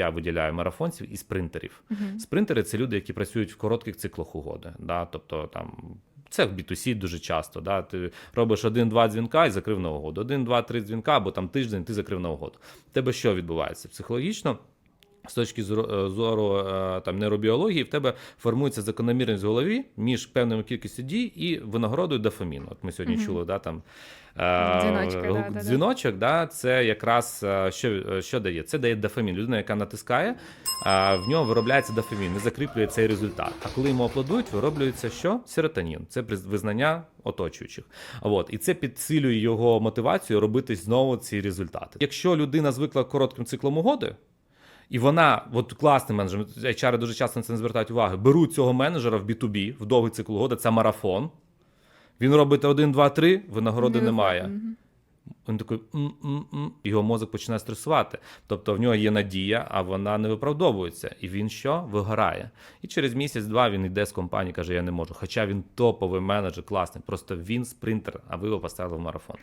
Я виділяю марафонців і спринтерів. Спринтери це люди, які працюють в коротких циклах угоди. Да? Тобто там. Це в B2C дуже часто. Да? Ти робиш один-два дзвінка і закрив на угоду. Один, два, три дзвінка, або там тиждень ти закрив на угоду. Тебе що відбувається? Психологічно з точки зору, е, е, там, нейробіології, в тебе формується закономірність в голові між певною кількістю дій і винагородою дофаміну. От ми сьогодні чули, да, там, е, да, гу- да, да. дзвіночок, да, це якраз що, що дає? Це дає дофамін. Людина, яка натискає, в нього виробляється дофамін, не закріплює цей результат. А коли йому аплодують, вироблюється що? Серотонін. Це визнання оточуючих. От. І це підсилює його мотивацію робити знову ці результати. Якщо людина звикла коротким циклом угоди, і вона, от класний менеджер, HR дуже часто на це не звертають уваги, беруть цього менеджера в B2B, в довгий цикл угоди, це марафон. Він робить 1, 2, 3, винагороди Не немає. Мгм. Він такий м-м-м, його мозок починає стресувати. Тобто в нього є надія, а вона не виправдовується. І він що? Вигорає. І через місяць-два він йде з компанії, каже: Я не можу. Хоча він топовий менеджер, класний. Просто він спринтер, а ви його поставили в марафон.